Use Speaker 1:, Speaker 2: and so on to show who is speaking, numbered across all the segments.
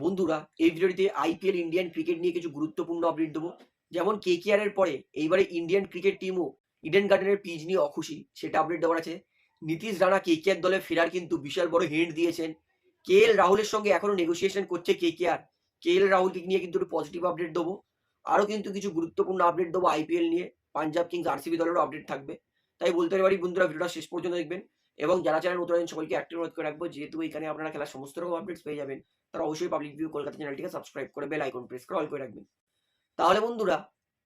Speaker 1: বন্ধুরা, এই ভিডিওটিতে আইপিএল ইন্ডিয়ান ক্রিকেট নিয়ে কিছু গুরুত্বপূর্ণ আপডেট দেবো। যেমন কে কে আর এর পরে, এইবারে ইন্ডিয়ান ক্রিকেট টিমও ইডেন গার্ডেনের পিচ নিয়ে অখুশি, সেটা আপডেট দেওয়ার আছে। নীতিশ রানা কে কে আর দলে ফেরার কিন্তু বিশাল বড় হিন্ট দিয়েছেন। কে এল রাহুলের সঙ্গে এখনও নেগোসিয়েশন করছে কে কে আর কে এল রাহুলকে নিয়ে কিন্তু একটু পজিটিভ আপডেট দেবো। আরও কিন্তু কিছু গুরুত্বপূর্ণ আপডেট দেবো আইপিএল নিয়ে। পাঞ্জাব কিংস আরসিবি দলেরও আপডেট থাকবে। তাই বলতে পারি বন্ধুরা, ভিডিওটা শেষ পর্যন্ত দেখবেন। এবং যারা চ্যানেল নতুন সকলকে অ্যাক্টিভ অনুরোধ করে রাখব, যেহেতু এখানে আপনারা খেলার সমস্ত রকম আপডেটস পেয়ে যাবেন, তারা অবশ্যই পাবলিক ভিউ কলকাতা চ্যানেলটিকে সাবস্ক্রাইব করে বেল আইকন প্রেস করে অল করে রাখবেন। তাহলে বন্ধুরা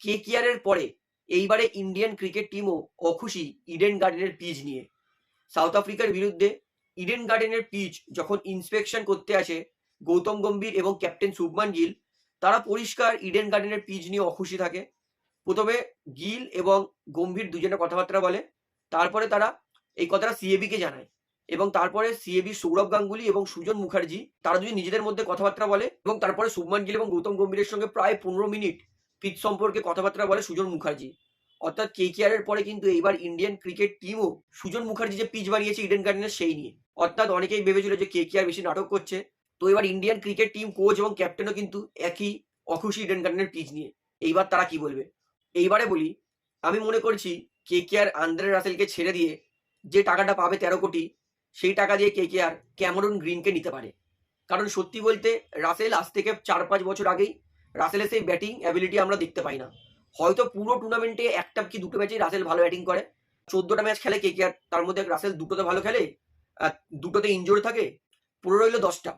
Speaker 1: কে এর পরে এইবারে ইন্ডিয়ান ক্রিকেট টিমও অখুশি ইডেন গার্ডেনের পিচ নিয়ে। সাউথ আফ্রিকার বিরুদ্ধে ইডেন গার্ডেনের পিচ যখন ইন্সপেকশন করতে আসে গৌতম গম্ভীর এবং ক্যাপ্টেন শুভমান গিল, তারা পরিষ্কার ইডেন গার্ডেনের পিচ নিয়ে অখুশি থাকে। প্রথমে গিল এবং গম্ভীর দুজনে কথাবার্তা বলে, তারপরে তারা এই কথাটা সিএবি কে জানায়। এবং তারপরে সিএবি সৌরভ গাঙ্গুলি এবং সুজন মুখার্জি, তারা যদি নিজেদের মধ্যে কথাবার্তা বলে এবং তারপরে শুভমান গিল এবং গৌতম গম্ভীরের সঙ্গে প্রায় পনেরো মিনিট পিচ সম্পর্কে কথাবার্তা বলে সুজন মুখার্জি। অর্থাৎ কে কে এর পরে কিন্তু এইবার ইন্ডিয়ান ক্রিকেট টিমও সুজন মুখার্জি যে পিচ বানিয়েছে ইডেন গার্ডেনের সেই নিয়ে। অর্থাৎ অনেকেই ভেবেছিল যে কে কে আর বেশি নাটক করছে। তো এবার ইন্ডিয়ান ক্রিকেট টিম কোচ এবং ক্যাপ্টেনও কিন্তু একই অখুশি ইডেন গার্ডেনের পিচ নিয়ে। এইবার তারা কি বলবে? এইবারে বলি, আমি মনে করছি কে কে আর আন্দ্রে রাসেলকে ছেড়ে দিয়ে যে টাকাটা পাবে তেরো কোটি, সেই টাকা দিয়ে কে কে আর ক্যামেরুন গ্রিনকে নিতে পারে। কারণ সত্যি বলতে, রাসেল আজ থেকে চার পাঁচ বছর আগেই, রাসেলের সেই ব্যাটিং অ্যাবিলিটি আমরা দেখতে পাই না। হয়তো পুরো টুর্নামেন্টে একটা কি দুটো ম্যাচে রাসেল ভালো ব্যাটিং করে। চোদ্দটা ম্যাচ খেলে কে কে আর তার মধ্যে রাসেল দুটোতে ভালো খেলে দুটোতে ইনজোর থাকে পুরো রইল দশটা।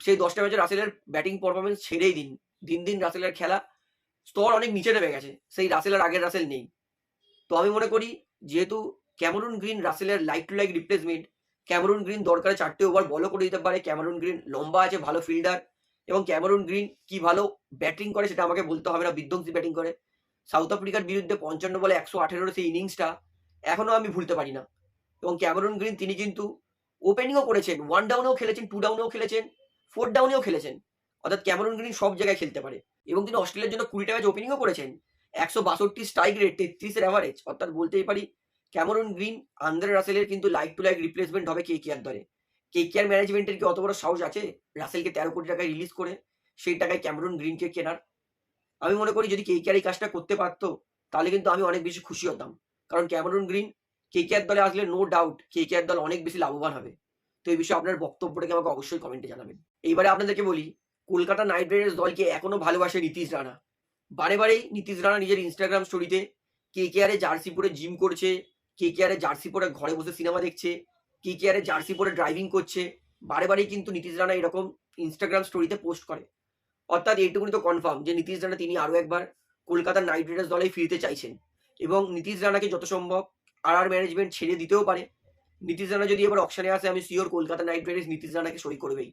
Speaker 1: সেই দশটা ম্যাচে রাসেলের ব্যাটিং পারফরমেন্স ছেড়েই দিন। দিন দিন রাসেলের খেলা স্তর অনেক নিচে নেমে গেছে। সেই রাসেলের আগের রাসেল নেই। তো আমি মনে করি, যেহেতু ক্যামেরুন গ্রিন রাসেলের like to like replacement Cameron Green দরকারে চারটে ওভার বলও করে দিতে পারে, ক্যামেরুন গ্রিন লম্বা আছে, ভালো ফিল্ডার এবং ক্যামেরুন গ্রিন কি ভালো ব্যাটিং করে সেটা আমাকে বলতে হবে না, বিধ্বংসী ব্যাটিং করে। সাউথ আফ্রিকার বিরুদ্ধে পঞ্চান্ন বলে একশো আঠেরোর সেই ইনিংসটা এখনও আমি ভুলতে পারি না। এবং ক্যামেরুন গ্রিন তিনি কিন্তু ওপেনিংও করেছেন ওয়ান ডাউনেও খেলেছেন টু ডাউনেও খেলেছেন ফোর ডাউনেও খেলেছেন। অর্থাৎ ক্যামেরুন গ্রিন সব জায়গায় খেলতে পারে। এবং তিনি অস্ট্রেলিয়ার জন্য কুড়িটা ম্যাচ ওপেনিংও করেছেন, একশো বাষট্টি স্ট্রাইক রেট তেত্রিশের অ্যাভারেজ অর্থাৎ বলতেই পারি ক্যামেরুন গ্রিন, আন্দ্রে রাসেলের কিন্তু লাইক টু লাইক রিপ্লেসমেন্ট হবে কে কেয়ার দলে কে কেয়ার ম্যানেজমেন্টের কি অত বড় সাহস আছে? রাসেলকে তেরো কোটি টাকায় রিলিজ করে সেই টাকায় ক্যামেরুন গ্রিনকে কেনার। আমি মনে করি যদি কে কেয়ার এই কাজটা করতে পারতো, তাহলে কিন্তু আমি অনেক বেশি খুশি হতাম। কারণ ক্যামেরুন গ্রিন কে কেয়ার দলে আসলে নো ডাউট কে কেয়ার দল অনেক বেশি লাভবান হবে। তো এই বিষয়ে আপনার বক্তব্যটাকে আমাকে অবশ্যই কমেন্টে জানাবেন। এইবারে আপনাদেরকে বলি, কলকাতা নাইট রাইডার্স দলকে এখনও ভালোবাসে নীতিশ রানা। বারে বারেই নীতিশ রানা নিজের ইনস্টাগ্রাম স্টোরিতে কে কে জার্সি পরে জিম করছে কে কে আরে জার্সি পরে ঘরে বসে সিনেমা দেখছে কে কে আরে জার্সি পরে ড্রাইভিং করছে, বারে বারেই কিন্তু নীতিশ রানা এরকম ইনস্টাগ্রাম স্টোরিতে পোস্ট করে। অর্থাৎ এইটুকুনি তো কনফার্ম যে নীতিশ রানা তিনি আরও একবার কলকাতার নাইট রাইডার্স দলে ফিরতে চাইছেন। এবং নীতিশ রানাকে যত সম্ভব আর আর ম্যানেজমেন্ট ছেড়ে দিতেও পারে। নীতিশ রানা যদি এবার অপশানে আসে, আমি sure Kolkata Knight Riders Nitish রানাকে সই করবেই।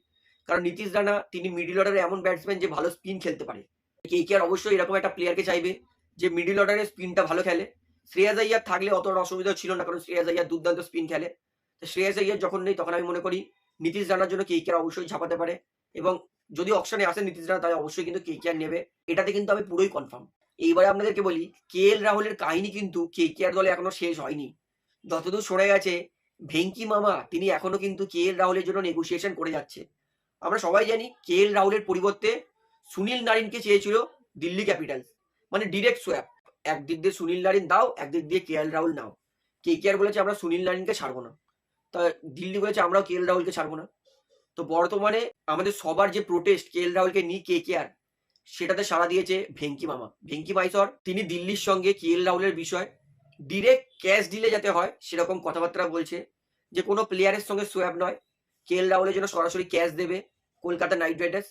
Speaker 1: কারণ নীতিশ রানা তিনি মিডিল অর্ডারে এমন ব্যাটসম্যান যে ভালো স্পিন খেলতে পারে। কে কে আর অবশ্যই এরকম একটা প্লেয়ারকে চাইবে যে মিডিল অর্ডারে স্পিনটা ভালো খেলে। শ্রেয়াজ আইয়ার থাকলে অতটা অসুবিধা ছিল না, কারণ শ্রেয়াজ আইয়ার দুর্দান্ত স্পিন খেলে। শ্রেয়াজ আইয়ার যখন নেই, তখন আমি মনে করি নীতিশ রানার জন্য কে কে আর অবশ্যই ঝাপাতে পারে এবং যদি অপশনে আসে নীতিশ রানা, তাহলে অবশ্যই কিন্তু কে কে আর নেবে। এটাতে কিন্তু আমি পুরোই কনফার্ম এইবারে আপনাদেরকে বলি কে এল রাহুলের কাহিনী কিন্তু কে কে আর দলে এখনও শেষ হয়নি। যতদূর শোনা গেছে, ভেঙ্কি মামা, তিনি এখনও কিন্তু কে এল রাহুলের জন্য নেগোসিয়েশন করে যাচ্ছে। আমরা সবাই জানি কে এল রাহুলের পরিবর্তে সুনীল নারিনকে চেয়েছিল দিল্লি ক্যাপিটালস মানে ডিরেক্ট সোয়াপ একদিক দিয়ে সুনীল নারিন দাও, একদিক দিয়ে কে এল রাহুল নাও। কে কে আর বলেছে, আমরা সুনীল নারিনকে ছাড়বো না। তা দিল্লি বলেছে, আমরাও কে এল রাহুলকে ছাড়বো না। তো বর্তমানে আমাদের সবার যে প্রোটেস্ট কে এল রাহুলকে নিয়ে কে কে আর, সেটাতে সাড়া দিয়েছে ভেঙ্কি মামা। ভেঙ্কি মাইসর, তিনি দিল্লির সঙ্গে কে এল রাহুলের বিষয় ডিরেক্ট ক্যাশ দিলে যাতে হয়, সেরকম কথাবার্তা বলছে যে কোনো প্লেয়ারের সঙ্গে সোয়াব নয়। কে এল রাহুলের জন্য সরাসরি ক্যাশ দেবে Kolkata Knight Riders,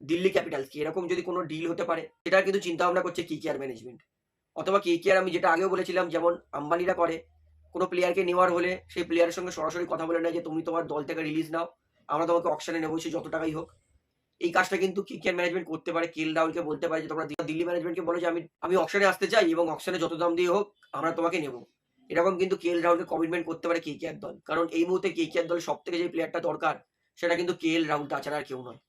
Speaker 1: Delhi Capitals কি এরকম যদি কোনো ডিল হতে পারে সেটা কিন্তু চিন্তা ভাবনা করছে কে কেয়ার ম্যানেজমেন্ট অথবা কে কেয়ার আমি যেটা আগেও বলেছিলাম, যেমন আম্বানিরা করে, কোনো প্লেয়ারকে নেওয়ার হলে সেই প্লেয়ারের সঙ্গে সরাসরি কথা বলে নেয় যে, তুমি তোমার দল থেকে রিলিজ নাও, আমরা তোমাকে অপশনে নেব, সে যত টাকাই হোক। এই কাজটা কিন্তু কে কেয়ার ম্যানেজমেন্ট করতে পারে। কেল রাহুলকে বলতে পারে যে, তোমরা দিল্লি ম্যানেজমেন্টকে বলো যে, আমি আমি অপশনে আসতে চাই এবং অপশনে যত দাম দিয়ে হোক, আমরা তোমাকে নেব। এরকম কিন্তু কেএল রাহুলকে কমিটমেন্ট করতে পারে কে কেয়ার দল। কারণ এই মুহূর্তে কে কেয়ার দল সব থেকে যে প্লেয়ারটা দরকার, সেটা কিন্তু কে এল রাহুল তাছাড়া আর কেউ নয়।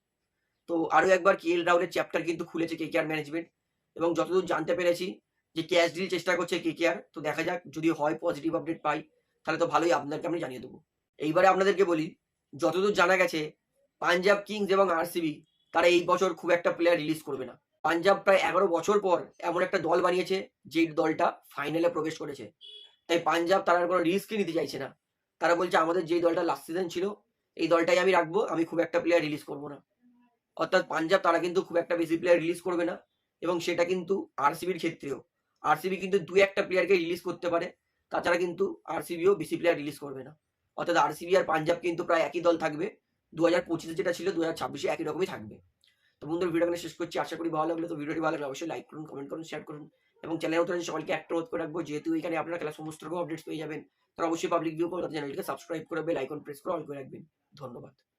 Speaker 1: তো আরও একবার কে এল রাহুলের চ্যাপ্টার কিন্তু খুলেছে কে কেয়ার ম্যানেজমেন্ট এবং যতদূর জানতে পেরেছি যে ক্যাশ ডিল চেষ্টা করছে কে কেয়ার তো দেখা যাক, যদি হয় পজিটিভ আপডেট পাই, তাহলে তো ভালোই, আপনাদেরকে আমি জানিয়ে দেবো। এইবারে আপনাদেরকে বলি, যতদূর জানা গেছে, পাঞ্জাব কিংস এবং আরসিবি, তারা এই বছর খুব একটা প্লেয়ার রিলিজ করবে না। পাঞ্জাব প্রায় এগারো বছর পর এমন একটা দল বানিয়েছে, যে দলটা ফাইনালে প্রবেশ করেছে। তাই পাঞ্জাব তারা কোনো রিস্কই নিতে চাইছে না। তারা বলছে, আমাদের যে দলটা লাস্ট সিজন ছিল, এই দলটাই আমি রাখব, আমি খুব একটা প্লেয়ার রিলিজ করব না। অর্থাৎ পাঞ্জাব তারা কিন্তু খুব একটা বেশি প্লেয়ার রিলিজ করবে না, এবং সেটা কিন্তু আরসিবির ক্ষেত্রেও। আরসিবি কিন্তু দু একটা প্লেয়ারকে রিলিজ করতে পারে। তাছাড়া কিন্তু আরসিবিও বেশি প্লেয়ার রিলিজ করবে না। অর্থাৎ আরসিবি আর পাঞ্জাব কিন্তু প্রায় একই দল থাকবে। দু হাজার পঁচিশে যেটা ছিল দু হাজার ছাব্বিশে একই রকমই থাকবে। তো বন্ধুরা ভিডিওখানে শেষ করছি। আশা করি ভালো লাগল। তো ভিডিওটি ভালো লাগলে অবশ্যই লাইক করুন কমেন্ট করুন শেয়ার করুন। এবং চ্যানেল আছে সকলকে একটা অনুরোধ করে রাখব, যেহেতু এখানে আপনারা খেলার সমস্ত রকম আপডেটস পেয়ে যাবেন, তারা অবশ্যই পাবলিক ভিউ করে চ্যানেলটিকে সাবস্ক্রাইব করে বেল আইকন প্রেস করে অল করে রাখবেন। ধন্যবাদ।